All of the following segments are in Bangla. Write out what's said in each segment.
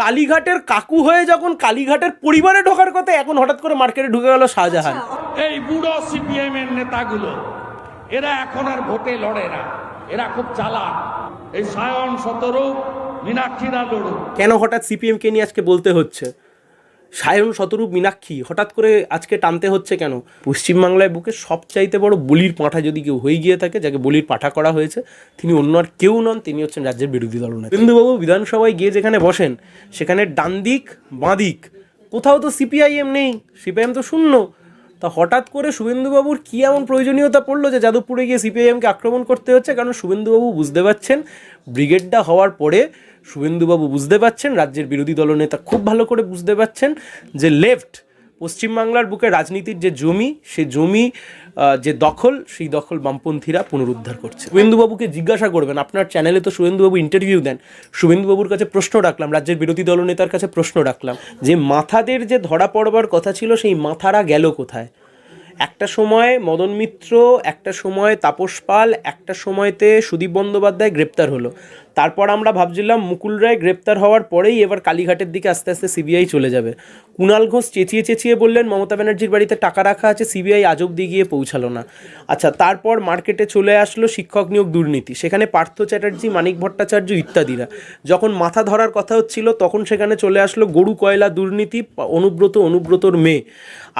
কালীঘাটের কাকু হয়ে যখন কালীঘাটের পরিবারে ঢোকার কথা এখন হঠাৎ করে মার্কেটে ঢুকে গেল শাহজাহান। এই বুড়ো সিপিএম এর নেতাগুলো এরা এখন আর ভোটে লড়ে না। এরা খুব চালাক। এই সায়ন সতরূপ মীনাক্ষীরা লড়ুক। কেন হঠাৎ সিপিএমকে নিয়ে আজকে বলতে হচ্ছে? সায়ন শতরূপ মীনাক্ষী, হঠাৎ করে আজকে টানতে হচ্ছে কেন? পশ্চিমবাংলায় বুকে সবচাইতে বড় বলির পাঁঠা যদি কেউ হয়ে গিয়ে থাকে, যাকে বলির পাঁঠা করা হয়েছে, তিনি অন্য আর কেউ নন, তিনি হচ্ছেন রাজ্যের বিরোধী দলনেতা বিন্দুবাবু বিধানসভায় গিয়ে যেখানে বসেন, সেখানে ডান দিক, বাঁ দিক, কোথাও তো সিপিআইএম নেই, সিপিআইএম তো শূন্য। তা হঠাৎ করে শুভেন্দুবাবুর কী এমন প্রয়োজনীয়তা পড়ল যে যাদবপুরে গিয়ে সিপিআইএমকে আক্রমণ করতে হচ্ছে? কারণ শুভেন্দুবাবু বুঝতে পারছেন, ব্রিগেডটা হওয়ার পরে শুভেন্দুবাবু বুঝতে পারছেন, রাজ্যের বিরোধী দলনেতা খুব ভালো করে বুঝতে পারছেন যে লেফট পশ্চিমবাংলার বুকে রাজনীতির যে জমি, সে জমি যে দখল, সেই দখল বামপন্থীরা পুনরুদ্ধার করছে। শুভেন্দুবাবুকে জিজ্ঞাসা করবেন, আপনার চ্যানেলে তো শুভেন্দুবাবু ইন্টারভিউ দেন। শুভেন্দুবাবুর কাছে প্রশ্ন রাখলাম, রাজ্যের বিরোধী দলনেতার কাছে প্রশ্ন রাখলাম যে মাথাদের যে ধরা পড়বার কথা ছিল, সেই মাথারা গেল কোথায়? একটা সময় মদন মিত্র, একটা সময় তাপস পাল, একটা সময়তে সুদীপ বন্দ্যোপাধ্যায় গ্রেপ্তার হলো। তারপর আমরা ভাবছিলাম মুকুল রায় গ্রেপ্তার হওয়ার পরেই এবার কালীঘাটের দিকে আস্তে আস্তে সিবিআই চলে যাবে। কুণাল ঘোষ চেঁচিয়ে চেঁচিয়ে বললেন, মমতা ব্যানার্জির বাড়িতে টাকা রাখা আছে, সিবিআই আজ অব্দি গিয়ে পৌঁছালো না। আচ্ছা তারপর মার্কেটে চলে আসলো শিক্ষক নিয়োগ দুর্নীতি। সেখানে পার্থ চ্যাটার্জি, মানিক ভট্টাচার্য ইত্যাদিরা। যখন মাথা ধরার কথা হচ্ছিল, তখন সেখানে চলে আসলো গরু কয়লা দুর্নীতি, অনুব্রত অনুব্রতর মেয়ে।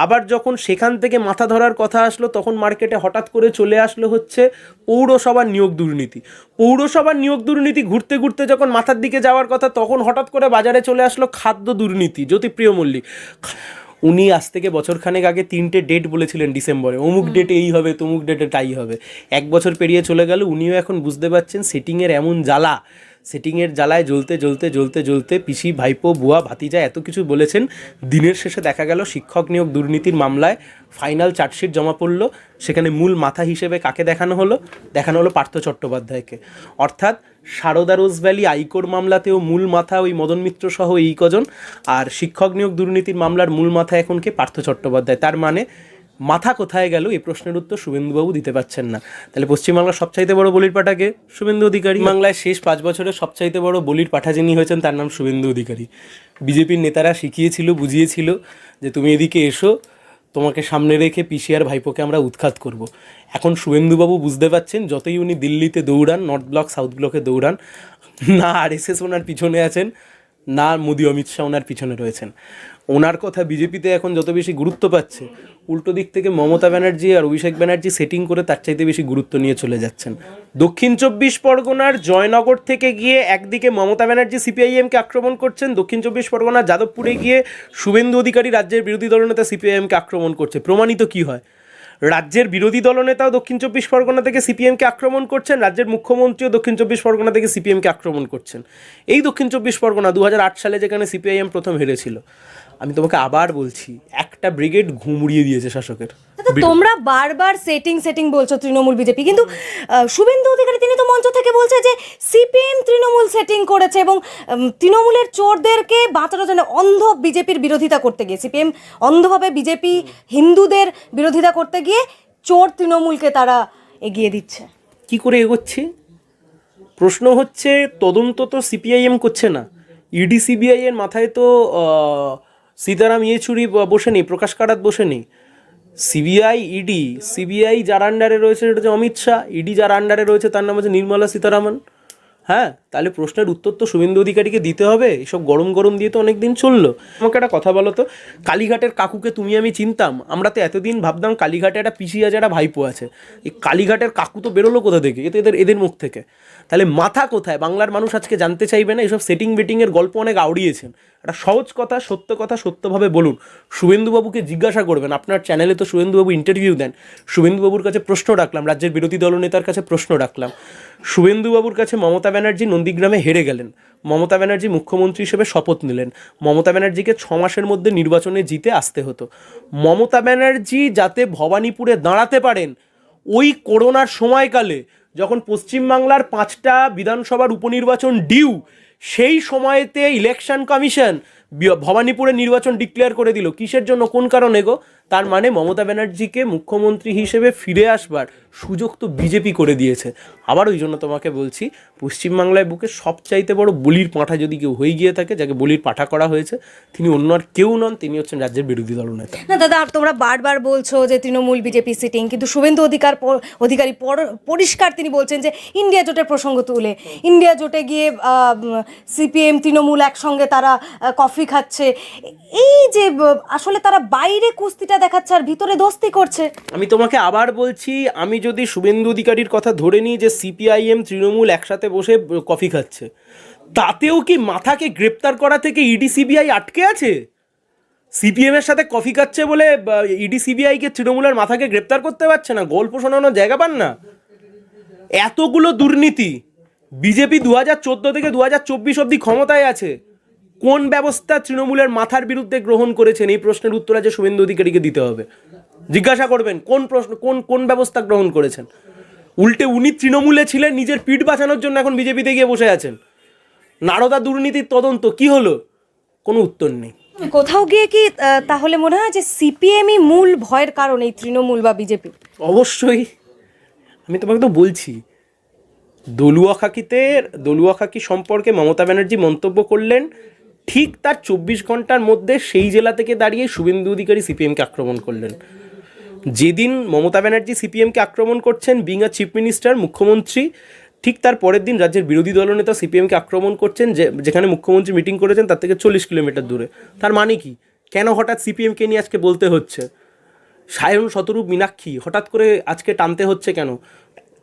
আবার যখন সেখান থেকে মাথা ধরার কথা আসলো, তখন মার্কেটে হঠাৎ করে চলে আসলো হচ্ছে পৌরসভার নিয়োগ দুর্নীতি। পৌরসভার নিয়োগ দুর্নীতি ঘুরতে ঘুরতে যখন মাথার দিকে যাওয়ার কথা তখন হঠাৎ করে বাজারে চলে আসলো খাদ্য দুর্নীতি জ্যোতিপ্রিয় মল্লিক উনি আজ থেকে বছরখানেক আগে তিনটে ডেট বলেছিলেন ডিসেম্বরে অমুক ডেটে এই হবে তমুক ডেটে তাই হবে। এক বছর পেরিয়ে চলে গেল উনিও এখন বুঝতে পারছেন সেটিংয়ের এমন জ্বালা। সেটিংয়ের জ্বালায় জ্বলতে জ্বলতে জ্বলতে জ্বলতে পিসি, ভাইপো, বুয়া, ভাতিজা এত কিছু বলেছেন। দিনের শেষে দেখা গেল শিক্ষক নিয়োগ দুর্নীতির মামলায় ফাইনাল চার্জশিট জমা পড়ল। সেখানে মূল মাথা হিসেবে কাকে দেখানো হলো? দেখানো হলো পার্থ চট্টোপাধ্যায়কে। অর্থাৎ সারদা রোজ ভ্যালি, আইকোর মামলাতেও মূল মাথা ওই মদন মিত্র সহ এই কজন। আর শিক্ষক নিয়োগ দুর্নীতির মামলার মূল মাথা এখন কে? পার্থ চট্টোপাধ্যায়। তার মানে মাথা কোথায় গেল? এই প্রশ্নের উত্তর শুভেন্দুবাবু দিতে পারছেন না। তাহলে পশ্চিমবাংলার সবচাইতে বড় বলির পাঠাকে? শুভেন্দু অধিকারী। বাংলায় শেষ পাঁচ বছরের সবচাইতে বড় বলির পাঠা যিনি হয়েছেন, তার নাম শুভেন্দু অধিকারী। বিজেপির নেতারা শিখিয়েছিল, বুঝিয়েছিল যে তুমি এদিকে এসো, তোমাকে সামনে রেখে পিসিআর ভাইপোকে আমরা উৎখাত করব। এখন শুভেন্দুবাবু বুঝতে পারছেন, যতই উনি দিল্লিতে দৌড়ান, নর্থ ব্লক, সাউথ ব্লকে দৌড়ান, না আর এস এস ওনার পিছনে আছেন না, মোদি অমিত শাহ ওনার পিছনে রয়েছেন। ওনার কথা বিজেপিতে এখন যত বেশি গুরুত্ব পাচ্ছে, উল্টো দিক থেকে মমতা ব্যানার্জি আর অভিষেক ব্যানার্জি সেটিং করে তার চাইতে বেশি গুরুত্ব নিয়ে চলে যাচ্ছেন। দক্ষিণ চব্বিশ পরগনার জয়নগর থেকে গিয়ে একদিকে মমতা ব্যানার্জি সিপিআইএমকে আক্রমণ করছেন, দক্ষিণ চব্বিশ পরগনা যাদবপুরে গিয়ে শুভেন্দু অধিকারী রাজ্যের বিরোধী দলনেতা সিপিআইএমকে আক্রমণ করছে। প্রমাণিত কি হয়? রাজ্যের বিরোধী দলনেতাও দক্ষিণ চব্বিশ পরগনা থেকে সিপিএমকে আক্রমণ করছেন, রাজ্যের মুখ্যমন্ত্রীও দক্ষিণ চব্বিশ পরগনা থেকে সিপিএমকে আক্রমণ করছেন। এই দক্ষিণ চব্বিশ পরগনা দু হাজার আট সালে যেখানে সিপিআইএম প্রথম হেরেছিল। আমি তোমাকে আবার বলছি, একটা ব্রিগেড ঘুমড়িয়ে দিয়েছে শাসকের। তোমরা বারবার সেটিং সেটিং বলছো তৃণমূল বিজেপি। কিন্তু শুভেন্দু অধিকারী, তিনি তো মঞ্চ বলছে যে সিপিএম তৃণমূল সেটিং করেছে এবং তৃণমূলের চোরদেরকে বাঁচানোর জন্য অন্ধ বিজেপির বিরোধিতা করতে গিয়ে, সিপিএম অন্ধভাবে বিজেপি হিন্দুদের বিরোধিতা করতে গিয়ে চোর তৃণমূলকে তারা এগিয়ে দিচ্ছে। কি করে এগোচ্ছে? প্রশ্ন হচ্ছে, তদন্ত তো সিপিআইএম করছে না। ইডি, সিবিআই এর মাথায় তো সীতারাম ইয়েচুরি বসে নেই, প্রকাশ কারাত বসে নেই। সিবিআই ইডি, সিবিআই যার আন্ডারে রয়েছে সেটা হচ্ছে অমিত শাহ, ইডি যার আন্ডারে রয়েছে তার নাম হচ্ছে নির্মলা সীতারামন হ্যাঁ? তাহলে প্রশ্নের উত্তর তো শুভেন্দু অধিকারীকে দিতে হবে। এসব গরম গরম দিয়ে তো অনেক দিন চলল। আমাকে একটা কথা বলো তো, কালীঘাটের কাকুকে তুমি আমি চিনতাম, আমরা তো এতদিন ভাবতাম কালীঘাটে একটা পিছিয়ে আছে একটা ভাইপো আছে। এই কালীঘাটের কাকু তো বেরোলো কোথা থেকে? এ তো এদের এদের মুখ থেকে। তাহলে মাথা কোথায়? বাংলার মানুষ আজকে জানতে চাইবে না, এসব সেটিং বেটিংয়ের গল্প অনেক আউড়িয়েছেন। একটা সহজ কথা, সত্য কথা, সত্যভাবে বলুন। শুভেন্দুবাবুকে জিজ্ঞাসা করবেন, আপনার চ্যানেলে তো শুভেন্দুবাবু ইন্টারভিউ দেন। শুভেন্দুবাবুর কাছে প্রশ্ন রাখলাম, রাজ্যের বিরোধী দলনেতার কাছে প্রশ্ন রাখলাম। শুভেন্দুবাবুর কাছে মমতা ব্যানার্জি নন্দীগ্রামে হেরে গেলেন। মমতা ব্যানার্জি মুখ্যমন্ত্রী হিসেবে শপথ নিলেন। মমতা ব্যানার্জিকে ছ মাসের মধ্যে নির্বাচনে জিতে আসতে হতো। মমতা ব্যানার্জি যাতে ভবানীপুরে দাঁড়াতে পারেন, ওই করোনার সময়কালে যখন পশ্চিমবাংলার পাঁচটা বিধানসভার উপনির্বাচন ডিউ, সেই সময়েতে ইলেকশন কমিশন ভবানীপুরে নির্বাচন ডিক্লেয়ার করে দিল। কিসের জন্য? কোন কারণে গো? তার মানে মমতা ব্যানার্জিকে মুখ্যমন্ত্রী হিসেবে ফিরে আসবার সুযোগ তো বিজেপি করে দিয়েছে। আবার ওই জন্য তোমাকে বলছি, পশ্চিমবাংলায় বুকে সবচাইতে বড় বলির পাঁঠা যদি কেউ হয়ে গিয়ে থাকে, যাকে বলির পাঠা করা হয়েছে, তিনি অন্য আর কেউ নন, তিনি হচ্ছেন রাজ্যের বিরোধী দলনেতা না দাদা, আর তোমরা বারবার বলছো যে তৃণমূল বিজেপি সিটিং কিন্তু শুভেন্দু অধিকার অধিকারী পর- পরিষ্কার তিনি বলছেন যে ইন্ডিয়া জোটের প্রসঙ্গ তুলে। ইন্ডিয়া জোটে গিয়ে সিপিএম তৃণমূল একসঙ্গে তারা কফি খাচ্ছে। এই যে আসলে তারা বাইরে কুস্তিটা দেখাচ্ছে আর ভিতরে দোস্তি করছে। আমি তোমাকে আবার বলছি, আমি যদি শুভেন্দু অধিকারীর কথা ধরে নিই যে সিপিআইএম, তৃণমূল একসাথে বসে কফি খাচ্ছে, তাতেও কি মাথাকে গ্রেপ্তার করা থেকে ইডি সিবিআই আটকে আছে? সিপিএম এর সাথে কফি খাচ্ছে বলে ইডি সিবিআইকে তৃণমূলের মাথাকে গ্রেপ্তার করতে পারছে না? গল্প শোনানোর জায়গা পান না? এতগুলো দুর্নীতি, বিজেপি দু হাজার চোদ্দ থেকে দু হাজার চব্বিশ অব্দি ক্ষমতায় আছে। কোন ব্যবস্থা তৃণমূলের মাথার বিরুদ্ধে গ্রহণ করেছেন? এই প্রশ্নের উত্তর আছে শুভেন্দু অধিকারীকে দিতে হবে। জিজ্ঞাসা করবেন কোন প্রশ্ন কোন কোন ব্যবস্থা গ্রহণ করেছেন? উল্টে উনি তৃণমূলে ছিলেন নিজের পিঠ বাঁচানোর জন্য এখন বিজেপিতে গিয়ে বসে আছেন। নারদা দুর্নীতির তদন্ত কি হলো? কোনো উত্তর নেই। কোথাও গিয়ে কি তাহলে মনে হয় যে সিপিএমই মূল ভয়ের কারণ এই তৃণমূল বা বিজেপি? অবশ্যই। আমি তোমাকে তো বলছি দলুয়া খাকিতে দলুয়া খাকি সম্পর্কে মমতা ব্যানার্জি মন্তব্য করলেন ঠিক তার চব্বিশ ঘণ্টার মধ্যে সেই জেলা থেকে দাঁড়িয়ে শুভেন্দু অধিকারী সিপিএমকে আক্রমণ করলেন। যেদিন মমতা ব্যানার্জি সিপিএমকে আক্রমণ করছেন বিং আ চিফ মিনিস্টার মুখ্যমন্ত্রী, ঠিক তার পরের দিন রাজ্যের বিরোধী দলনেতা সিপিএমকে আক্রমণ করছেন, যে, যেখানে মুখ্যমন্ত্রী মিটিং করেছেন, তার থেকে চল্লিশ কিলোমিটার দূরে। তার মানে কি? কেন হঠাৎ সিপিএমকে নিয়ে আজকে বলতে হচ্ছে? সায়ন শতরূপ মীনাক্ষী, হঠাৎ করে আজকে টানতে হচ্ছে কেন?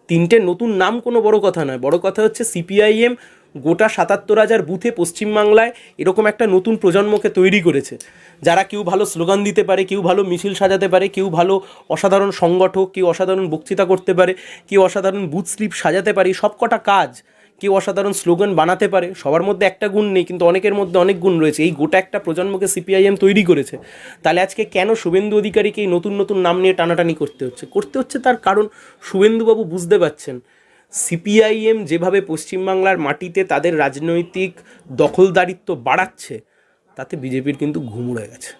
তিনটে নতুন নাম কোনো বড় কথা নয়। বড় কথা হচ্ছে সিপিআইএম গোটা সাতাত্তর হাজার বুথে পশ্চিমবাংলায় এরকম একটা নতুন প্রজন্মকে তৈরি করেছে। যারা কেউ ভালো স্লোগান দিতে পারে, কেউ ভালো মিছিল সাজাতে পারে, কেউ ভালো অসাধারণ সংগঠক, কেউ অসাধারণ বক্তৃতা করতে পারে, কেউ অসাধারণ বুথ স্লিপ সাজাতে পারে সব কটা কাজ, কেউ অসাধারণ স্লোগান বানাতে পারে, সবার মধ্যে একটা গুণ নেই, কিন্তু অনেকের মধ্যে অনেক গুণ রয়েছে। এই গোটা একটা প্রজন্মকে সিপিআইএম তৈরি করেছে। তাহলে আজকে কেন শুভেন্দু অধিকারীকে এই নতুন নতুন নাম নিয়ে টানাটানি করতে হচ্ছে? করতে হচ্ছে তার কারণ শুভেন্দুবাবু বুঝতে পারছেন। সিপিআইএম যেভাবে পশ্চিমবাংলার মাটিতে তাদের রাজনৈতিক দখলদারিত্ব বাড়াচ্ছে তাতে বিজেপির কিন্তু ঘুম উড়ে গেছে।